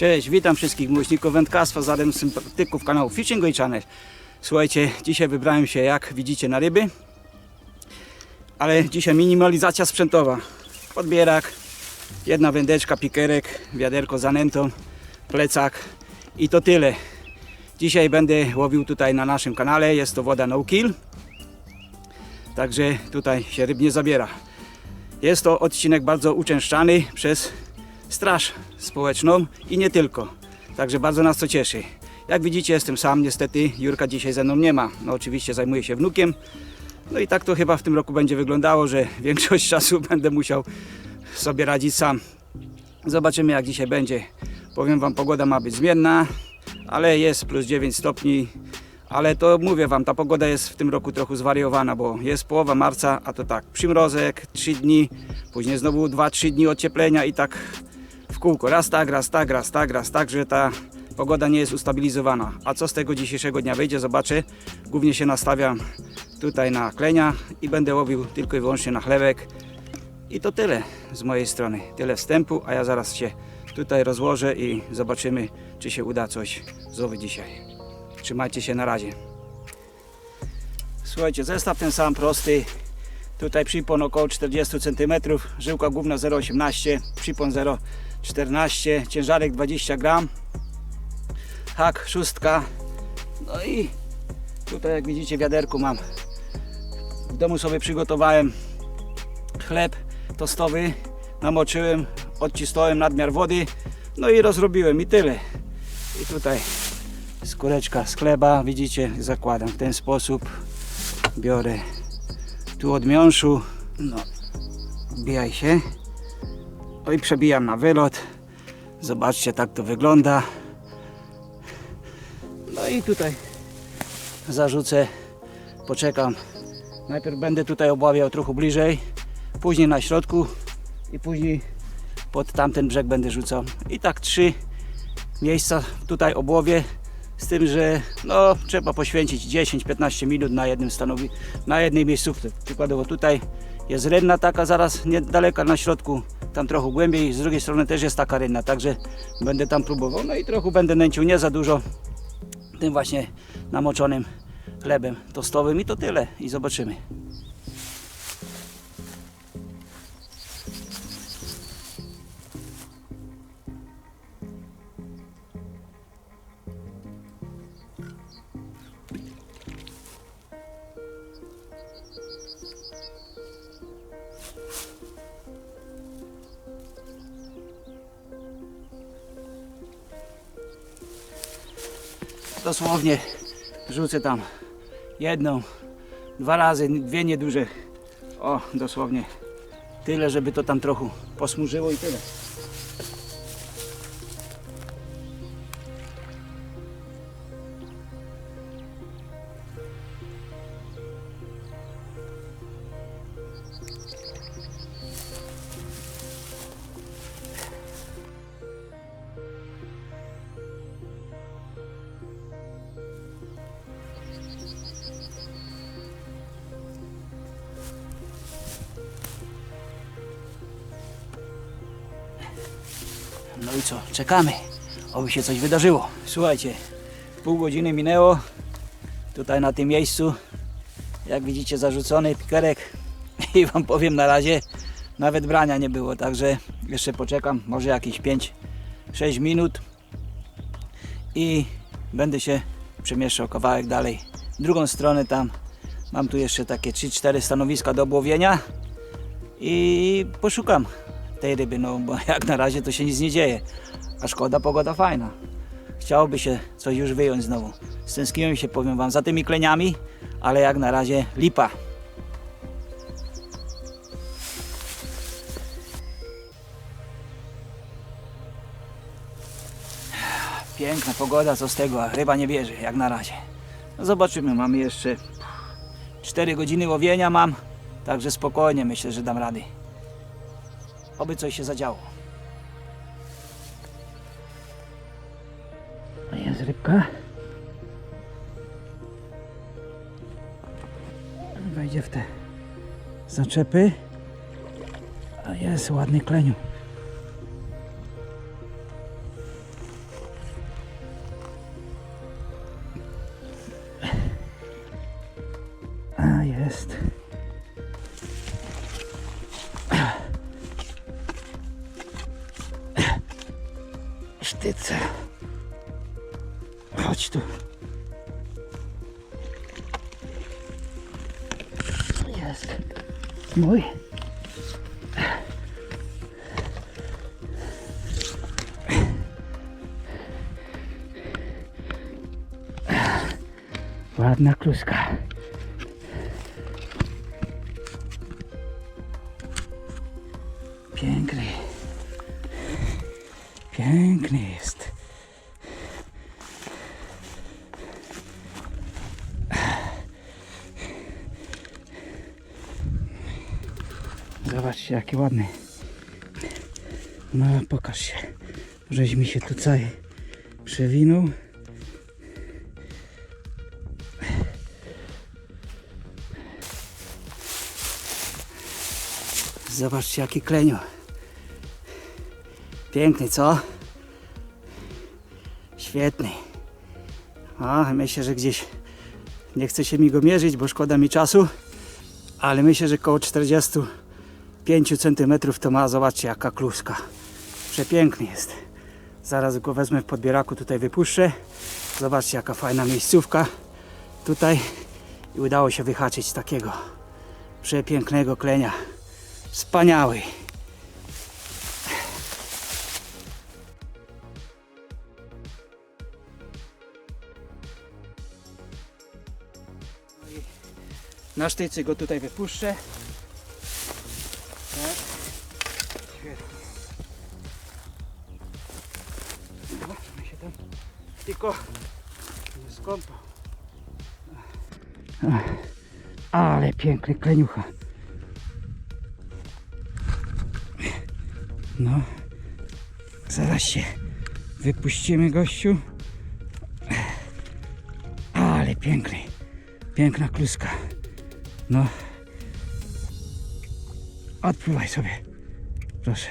Cześć, witam wszystkich miłośników wędkarstwa, zatem sympatyków kanału Fishing Way Channel. Słuchajcie, dzisiaj wybrałem się, jak widzicie, na ryby. Ale dzisiaj minimalizacja sprzętowa. Podbierak, jedna wędeczka, pikerek, wiaderko z anentą, plecak i to tyle. Dzisiaj będę łowił tutaj na naszym kanale, jest to woda no kill. Także tutaj się ryb nie zabiera. Jest to odcinek bardzo uczęszczany przez Straż Społeczną i nie tylko. Także bardzo nas to cieszy. Jak widzicie jestem sam, niestety Jurka dzisiaj ze mną nie ma. No oczywiście zajmuję się wnukiem. No i tak to chyba w tym roku będzie wyglądało, że większość czasu będę musiał sobie radzić sam. Zobaczymy jak dzisiaj będzie. Powiem wam, pogoda ma być zmienna, ale jest plus 9 stopni. Ale to mówię wam, ta pogoda jest w tym roku trochę zwariowana, bo jest połowa marca, a to tak, przymrozek, 3 dni, później znowu 2-3 dni ocieplenia i tak kółko. Raz tak, raz tak, raz tak, raz tak, że ta pogoda nie jest ustabilizowana. A co z tego dzisiejszego dnia wyjdzie, zobaczę. Głównie się nastawiam tutaj na klenia i będę łowił tylko i wyłącznie na chlebek. I to tyle z mojej strony. Tyle wstępu, a ja zaraz się tutaj rozłożę i zobaczymy, czy się uda coś złowić dzisiaj. Trzymajcie się na razie. Słuchajcie, zestaw ten sam prosty. Tutaj przypon około 40 cm, żyłka główna 0,18, przypon 0,14, ciężarek 20 gram, hak szóstka. No i tutaj jak widzicie wiaderku mam. W domu sobie przygotowałem chleb tostowy, namoczyłem, odcisnąłem nadmiar wody, no i rozrobiłem i tyle. I tutaj skóreczka z chleba, widzicie, zakładam w ten sposób. Biorę tu od miąższu, no, wbijaj się. No i przebijam na wylot. Zobaczcie, tak to wygląda. No i tutaj zarzucę, poczekam. Najpierw będę tutaj obławiał trochę bliżej, później na środku i później pod tamten brzeg będę rzucał. I tak trzy miejsca tutaj obłowię. Z tym, że no, trzeba poświęcić 10-15 minut na jednym stanowi, na jednej miejscówce. Przykładowo tutaj jest rynna taka zaraz niedaleka na środku, tam trochę głębiej, z drugiej strony też jest taka rynna, także będę tam próbował. No i trochę będę nęcił nie za dużo tym właśnie namoczonym chlebem tostowym i to tyle i zobaczymy. Dosłownie rzucę tam jedną, dwa razy, dwie nieduże. O, dosłownie tyle, żeby to tam trochę posmużyło i tyle. No i co, czekamy, oby się coś wydarzyło. Słuchajcie, pół godziny minęło, tutaj na tym miejscu, jak widzicie zarzucony pikerek. I wam powiem na razie, nawet brania nie było, także jeszcze poczekam, może jakieś 5-6 minut. I będę się przemieszczał kawałek dalej. Drugą stronę tam. Mam tu jeszcze takie 3-4 stanowiska do obłowienia. I poszukam tej ryby, no bo jak na razie to się nic nie dzieje. A szkoda, pogoda fajna. Chciałoby się coś już wyjąć znowu. Stęskiłem się, powiem wam, za tymi kleniami, ale jak na razie lipa. Piękna pogoda, co z tego, a ryba nie bierze, jak na razie. No zobaczymy, mamy jeszcze 4 godziny łowienia mam, także spokojnie myślę, że dam rady. Oby coś się zadziało. Jest rybka. Wejdzie w te zaczepy. Jest ładny kleniu. Chodź tu. Jest. Mój. Ładna kluska. Piękny. Piękny Zobaczcie, jaki ładny. No, pokaż się. Żeś mi się tutaj przewinął. Zobaczcie, jaki kleniu. Piękny, co? Świetny. A, myślę, że gdzieś nie chce się mi go mierzyć, bo szkoda mi czasu, ale myślę, że koło 45 cm to ma. Zobaczcie, jaka kluska. Przepiękny jest. Zaraz go wezmę w podbieraku, tutaj wypuszczę. Zobaczcie, jaka fajna miejscówka tutaj i udało się wyhaczyć takiego przepięknego klenia. Wspaniały. Na sztycy go tutaj wypuszczę. Skąpał. Ach, Ale piękny kleniucha. No, zaraz się wypuścimy, gościu. Ale piękny, piękna kluska. No, odpływaj sobie, proszę.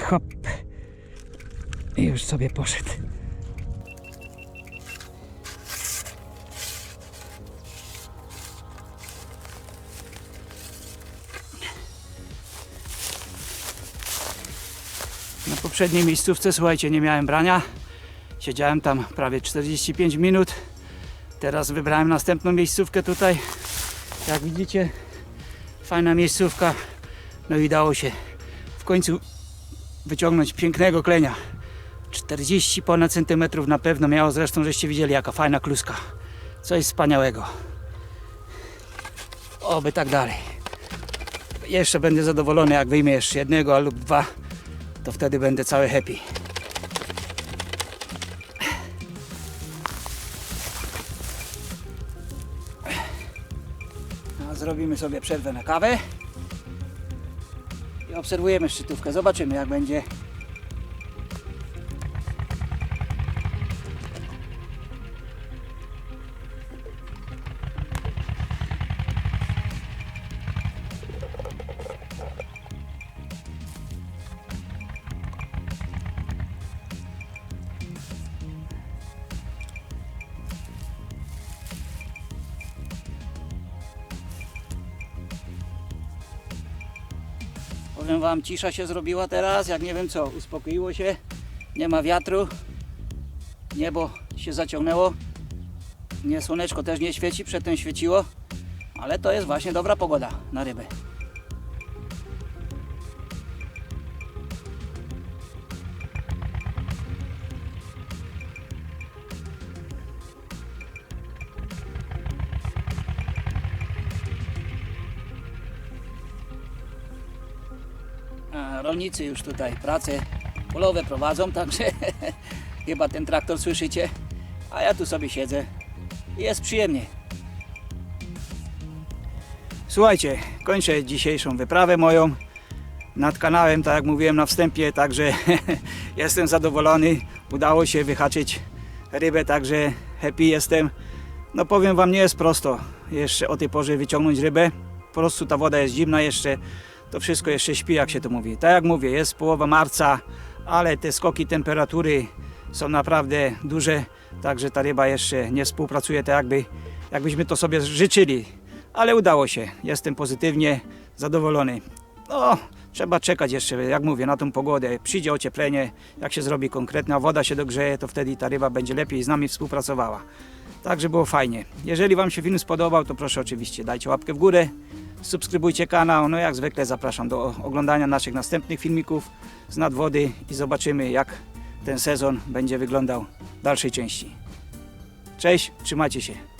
Hop. I już sobie poszedł. Na poprzedniej miejscówce, słuchajcie, nie miałem brania. Siedziałem tam prawie 45 minut. Teraz wybrałem następną miejscówkę tutaj. Jak widzicie, fajna miejscówka. No i dało się w końcu wyciągnąć pięknego klenia. 40 ponad centymetrów na pewno miało, zresztą żeście widzieli jaka fajna kluska. Coś wspaniałego. Oby tak dalej. Jeszcze będę zadowolony jak wyjmę jeszcze jednego lub dwa to wtedy będę cały happy. A zrobimy sobie przerwę na kawę i obserwujemy szczytówkę. Zobaczymy jak będzie. Powiem wam, cisza się zrobiła teraz, jak nie wiem co, uspokoiło się, nie ma wiatru, niebo się zaciągnęło, nie słoneczko też nie świeci, przedtem świeciło, ale to jest właśnie dobra pogoda na ryby. Rolnicy już tutaj prace polowe prowadzą, także chyba ten traktor słyszycie, a ja tu sobie siedzę jest przyjemnie. Słuchajcie, kończę dzisiejszą wyprawę moją nad kanałem, tak jak mówiłem na wstępie, także jestem zadowolony. Udało się wyhaczyć rybę, także happy jestem. No powiem wam, nie jest prosto jeszcze o tej porze wyciągnąć rybę. Po prostu ta woda jest zimna jeszcze, to wszystko jeszcze śpi, jak się to mówi. Tak jak mówię, jest połowa marca, ale te skoki temperatury są naprawdę duże, także ta ryba jeszcze nie współpracuje tak jakby jakbyśmy to sobie życzyli. Ale udało się. Jestem pozytywnie zadowolony. No, trzeba czekać jeszcze, jak mówię, na tą pogodę. Przyjdzie ocieplenie, jak się zrobi konkretna woda się dogrzeje, to wtedy ta ryba będzie lepiej z nami współpracowała. Także było fajnie. Jeżeli Wam się film spodobał, to proszę oczywiście dajcie łapkę w górę, subskrybujcie kanał. No jak zwykle zapraszam do oglądania naszych następnych filmików z nadwody i zobaczymy jak ten sezon będzie wyglądał w dalszej części. Cześć, trzymajcie się.